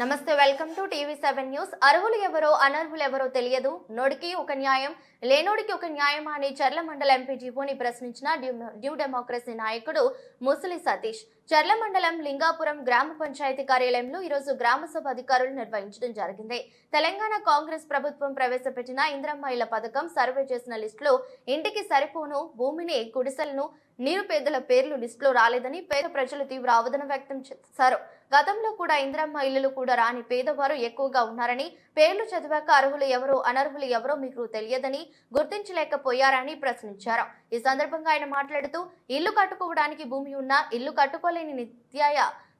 నమస్తే welcome to TV seven news. అర్హులు ఎవరో అనర్హులు ఎవరో తెలియదు. నోడికి ఒక న్యాయం లేనోడికి ఒక న్యాయం అని చర్ల మండల ఎంపీ జీవోని ప్రశ్నించిన డ్యూ- డెమోక్రసీ నాయకుడు ముసలి సతీష్. చర్ల మండలం లింగాపురం గ్రామ పంచాయతీ కార్యాలయంలో ఈరోజు గ్రామ సభ అధికారులు నిర్వహించడం జరిగింది. తెలంగాణ కాంగ్రెస్ ప్రభుత్వం ప్రవేశపెట్టిన ఇంద్రమ్మ ఇళ్ళ పథకం సర్వే చేసిన లిస్టులో ఇంటికి సరిపోను భూమిని గుడిసెలను నిరుపేదల పేర్లు లిస్టులో రాలేదని పేద ప్రజలు తీవ్ర ఆవేదన వ్యక్తం చేశారు గతంలో కూడా ఇందిరమ్మ ఇల్లులు కూడా రాని పేదవారు ఎక్కువగా ఉన్నారని పేర్లు చదివాక అర్హులు ఎవరో అనర్హులు ఎవరో మీకు తెలియదని గుర్తించలేకపోయారని ప్రశ్నించారు. ఈ సందర్భంగా ఆయన మాట్లాడుతూ ఇల్లు కట్టుకోవడానికి భూమి ఉన్నా ఇల్లు కట్టుకోలేని నిత్యాయ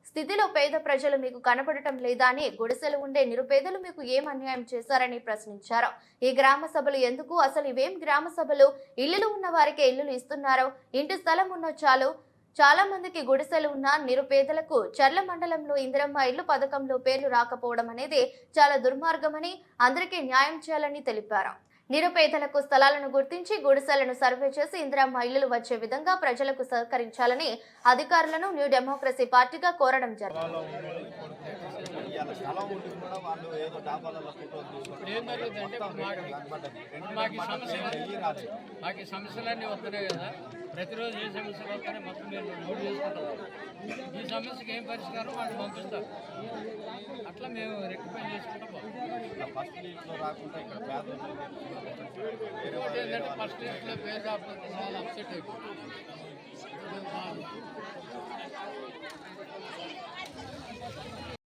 స్థితిలో పేద ప్రజలు మీకు కనపడటం లేదా అని గుడిసెలు ఉండే నిరుపేదలు మీకు ఏం అన్యాయం చేశారని ప్రశ్నించారు. ఈ గ్రామ సభలు ఎందుకు? అసలు ఇవేం గ్రామ సభలు? ఇల్లులు ఉన్న వారికి ఇల్లులు ఇస్తున్నారో. ఇంటి స్థలం ఉన్న చాలు. చాలా మందికి గుడిసెలు ఉన్న నిరుపేదలకు చర్ల మండలంలో ఇందిరమ్మ ఇల్లు పథకంలో పేర్లు రాకపోవడం అనేది చాలా దుర్మార్గమని అందరికీ న్యాయం చేయాలని తెలిపారు. నిరుపేదలకు స్థలాలను గుర్తించి గుడిసెలను సర్వే చేసి ఇందిరా మహిళలు వచ్చే విధంగా ప్రజలకు సహకరించాలని అధికారులను న్యూ డెమోక్రసీ పార్టీగా కోరడం జరిగింది. ప్రతిరోజు ఏ మొత్తం మీరు నోట్ చేసుకుంటారు. ఈ సమస్యకి ఏం పరిష్కారం వాళ్ళు పంపిస్తారు. అట్లా మేము రెక్టిఫై చేసుకుంటాం ఫస్ట్ లీట్లో రాకుండా ఇక్కడ పేదలు వేరే ఇంకోటి ఏంటంటే ఫస్ట్ ఇట్లో పేరు రాకపోతే చాలా అప్సెట్ అయిపోతుంది